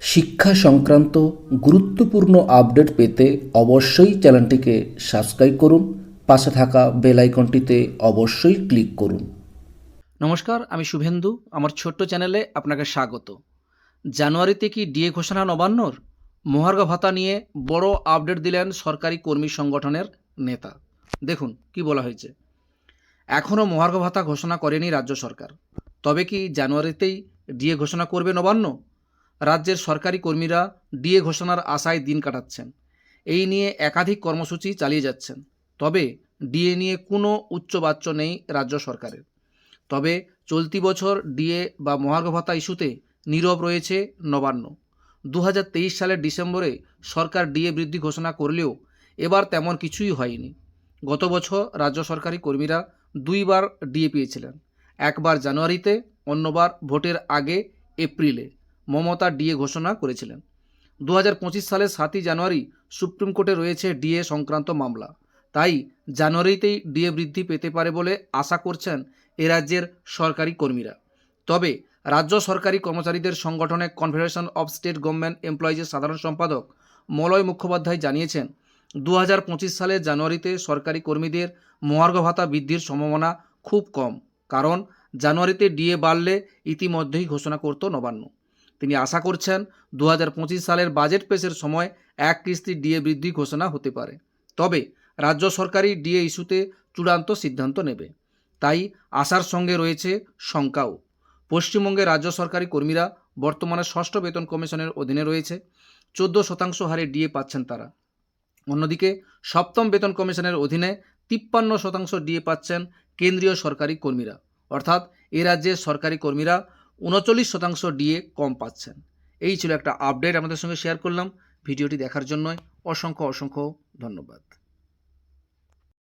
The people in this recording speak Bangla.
শিক্ষা সংক্রান্ত গুরুত্বপূর্ণ আপডেট পেতে অবশ্যই চ্যানেলটিকে সাবস্ক্রাইব করুন, পাশে থাকা বেল আইকনটিতে অবশ্যই ক্লিক করুন। নমস্কার, আমি শুভেন্দু, আমার ছোট্ট চ্যানেলে আপনাকে স্বাগত। জানুয়ারিতে কি ডিএ ঘোষণা নবান্নর? মহার্ঘ ভাতা নিয়ে বড় আপডেট দিলেন সরকারি কর্মী সংগঠনের নেতা। দেখুন, কি বলা হয়েছে। এখনও মহার্ঘ ভাতা ঘোষণা করেনি রাজ্য সরকার। তবে কি জানুয়ারিতেই ডিএ ঘোষণা করবে নবান্ন? রাজ্যের সরকারি কর্মীরা ডিএ ঘোষণার আশায় দিন কাটাচ্ছেন। এই নিয়ে একাধিক কর্মসূচি চালিয়ে যাচ্ছেন। তবে ডিএ নিয়ে কোনো উচ্চবাচ্য নেই রাজ্য সরকারের। তবে চলতি বছর ডিএ বা মহার্ঘ ভাতা ইস্যুতে নীরব রয়েছে নবান্ন। দু হাজার তেইশ সালের ডিসেম্বরে সরকার ডিএ বৃদ্ধি ঘোষণা করলেও এবার তেমন কিছুই হয়নি। গত বছর রাজ্য সরকারি কর্মীরা দুইবার ডিএ পেয়েছিলেন। একবার জানুয়ারিতে, অন্যবার ভোটের আগে এপ্রিলে। মমতা ডিএ ঘোষণা করেছিলেন। দু হাজার পঁচিশ সালের সাতই জানুয়ারি সুপ্রিম কোর্টে রয়েছে ডিএ সংক্রান্ত মামলা। তাই জানুয়ারিতেই ডিএ বৃদ্ধি পেতে পারে বলে আশা করছেন এ রাজ্যের সরকারি কর্মীরা। তবে রাজ্য সরকারি কর্মচারীদের সংগঠনে কনফেডারেশন অফ স্টেট গভর্নমেন্ট এমপ্লয়িজের সাধারণ সম্পাদক মলয় মুখোপাধ্যায় জানিয়েছেন দু সালের জানুয়ারিতে সরকারি কর্মীদের মহার্ঘ ভাতা বৃদ্ধির সম্ভাবনা খুব কম। কারণ জানুয়ারিতে ডিএ বাড়লে ইতিমধ্যেই ঘোষণা করত নবান্ন। তিনি আশা করছেন দু হাজার পঁচিশ সালের বাজেট পেশের সময় এক কিস্তি ডিএ বৃদ্ধি ঘোষণা হতে পারে। তবে রাজ্য সরকারই ডিএ ইস্যুতে চূড়ান্ত সিদ্ধান্ত নেবে। তাই আশার সঙ্গে রয়েছে শঙ্কাও। পশ্চিমবঙ্গে রাজ্য সরকারি কর্মীরা বর্তমানে ষষ্ঠ বেতন কমিশনের অধীনে রয়েছে। চোদ্দ শতাংশ হারে ডিএ পাচ্ছেন তারা। অন্যদিকে সপ্তম বেতন কমিশনের অধীনে তিপ্পান্ন শতাংশ ডিএ পাচ্ছেন কেন্দ্রীয় সরকারি কর্মীরা। অর্থাৎ এ রাজ্যের সরকারি কর্মীরা উনচল্লিশ শতাংশ ডিএ কম পাচ্ছেন। এই ছিল একটা আপডেট আমাদের সঙ্গে শেয়ার করলাম। ভিডিওটি দেখার জন্য অসংখ্য অসংখ্য ধন্যবাদ।